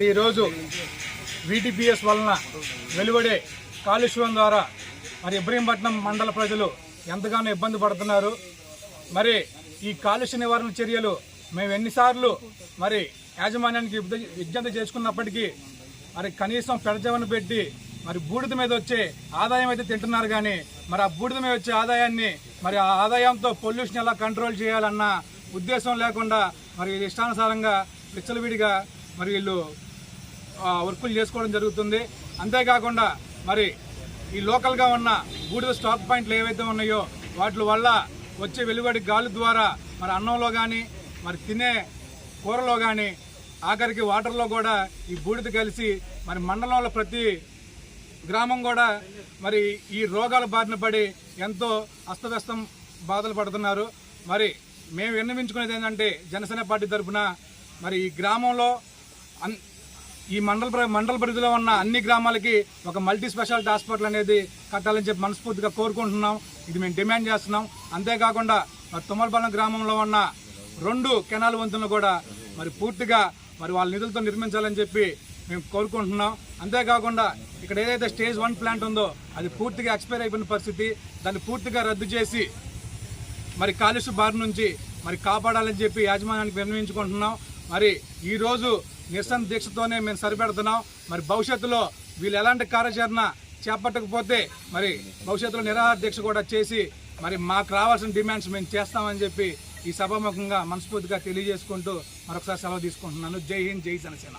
ఈరోజు వీటిపిఎస్ వలన వెలువడే కాలుష్యం ద్వారా మరి ఇబ్రహీంపట్నం మండల ప్రజలు ఎంతగానో ఇబ్బంది పడుతున్నారు. మరి ఈ కాలుష్య నివారణ చర్యలు మేము ఎన్నిసార్లు మరి యాజమాన్యానికి విజ్ఞప్తి చేసుకున్నప్పటికీ మరి కనీసం పెడజవన పెట్టి మరి బూడిద మీద వచ్చే ఆదాయం అయితే తింటున్నారు కానీ మరి ఆ బూడిద మీద వచ్చే ఆదాయాన్ని మరి ఆ ఆదాయంతో పొల్యూషన్ ఎలా కంట్రోల్ చేయాలన్న ఉద్దేశం లేకుండా మరి ఇష్టానుసారంగా విచ్చలవిడిగా మరి వీళ్ళు వర్కులు చేసుకోవడం జరుగుతుంది. అంతేకాకుండా మరి ఈ లోకల్గా ఉన్న బూడిద స్టాక్ పాయింట్లు ఏవైతే ఉన్నాయో వాటి వల్ల వచ్చే వెలువడి గాలి ద్వారా మరి అన్నంలో కానీ మరి తినే కూరలో కానీ ఆఖరికి వాటర్లో కూడా ఈ బూడిద కలిసి మరి మండలంలో ప్రతి గ్రామం కూడా మరి ఈ రోగాల బారిన పడి ఎంతో అస్తవ్యస్తం బాధలు పడుతున్నారు. మరి మేము విన్నవించుకునేది ఏంటంటే జనసేన పార్టీ తరఫున మరి ఈ గ్రామంలో అన్ ఈ మండల మండల పరిధిలో ఉన్న అన్ని గ్రామాలకి ఒక మల్టీ స్పెషాలిటీ హాస్పిటల్ అనేది కట్టాలని చెప్పి మనస్ఫూర్తిగా కోరుకుంటున్నాం. ఇది మేము డిమాండ్ చేస్తున్నాం. అంతేకాకుండా మరి తుమ్మలపాలెం గ్రామంలో ఉన్న రెండు కెనాల్ వంతులను కూడా మరి పూర్తిగా మరి వాళ్ళ నిధులతో నిర్మించాలని చెప్పి మేము కోరుకుంటున్నాం. అంతేకాకుండా ఇక్కడ ఏదైతే స్టేజ్ వన్ ప్లాంట్ ఉందో అది పూర్తిగా ఎక్స్పైర్ అయిపోయిన పరిస్థితి. దాన్ని పూర్తిగా రద్దు చేసి మరి కాలుష్య బారి నుంచి మరి కాపాడాలని చెప్పి యాజమాన్యానికి విన్నవించుకుంటున్నాం. మరి ఈరోజు నిరసన దీక్షతోనే మేము సరిపెడుతున్నాం. మరి భవిష్యత్తులో వీళ్ళు ఎలాంటి కార్యాచరణ చేపట్టకపోతే మరి భవిష్యత్తులో నిరాహార దీక్ష కూడా చేసి మరి మాకు రావాల్సిన డిమాండ్స్ మేము చేస్తామని చెప్పి ఈ సభాముఖంగా మనస్ఫూర్తిగా తెలియజేసుకుంటూ మరొకసారి సెలవు తీసుకుంటున్నాను. జై హింద్ జై జనసేన.